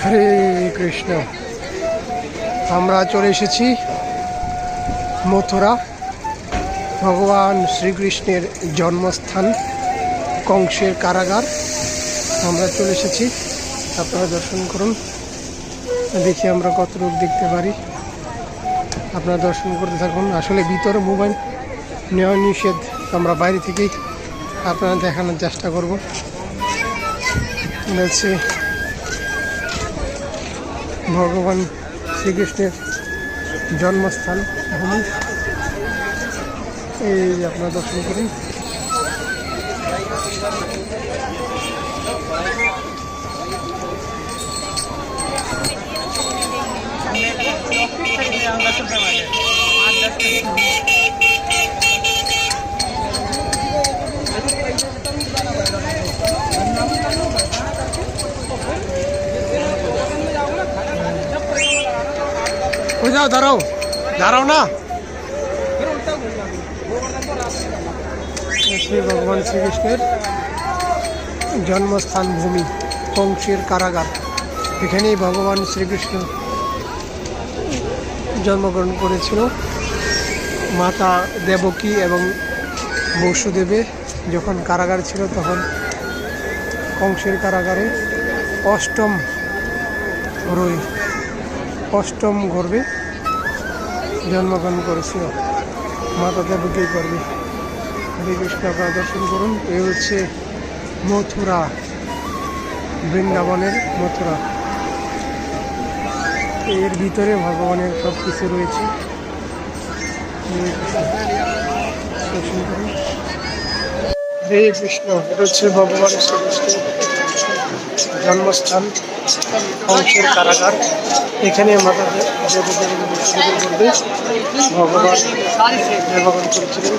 হরে কৃষ্ণ। আমরা চলে এসেছি মথুরা। ভগবান শ্রীকৃষ্ণের জন্মস্থান কংসের কারাগার। আমরা চলে এসেছি। আপনারা দর্শন করুন। দেখি আমরা কত রূপ দেখতে পারি। আপনারা দর্শন করতে থাকুন। আসলে ভিতরে মোবাইল নেওয়া নিষেধ। আমরা বাইরে থেকেই আপনারা দেখানোর চেষ্টা করব। ভগবান শ্রীকৃষ্ণের জন্মস্থান ভূমি এই আপনার দর্শন করুন। ওই যাও দাঁড়াও। দাঁড়াও না। শ্রী ভগবান শ্রীকৃষ্ণের জন্মস্থান ভূমি কংসের কারাগার। এখানেই ভগবান শ্রীকৃষ্ণ জন্মগ্রহণ করেছিল। মাতা দেবকী এবং বসুদেবে যখন কারাগার ছিল তখন কংসের কারাগারে অষ্টম রই অষ্টম গর্ভে জন্মগ্রহণ করেছিল মাতা দেবকী করবে। হরে কৃষ্ণ আপনারা দর্শন করুন। এ হচ্ছে মথুরা, বৃন্দাবনের মথুরা। এর ভিতরে ভগবানের সব কিছু রয়েছে। হরে কৃষ্ণ। এটা হচ্ছে ভগবান শ্রীকৃষ্ণের জন্মস্থান কংসের কারাগার। এখানে মাতা করবে ভগবান জন্মগ্রহণ করেছিলেন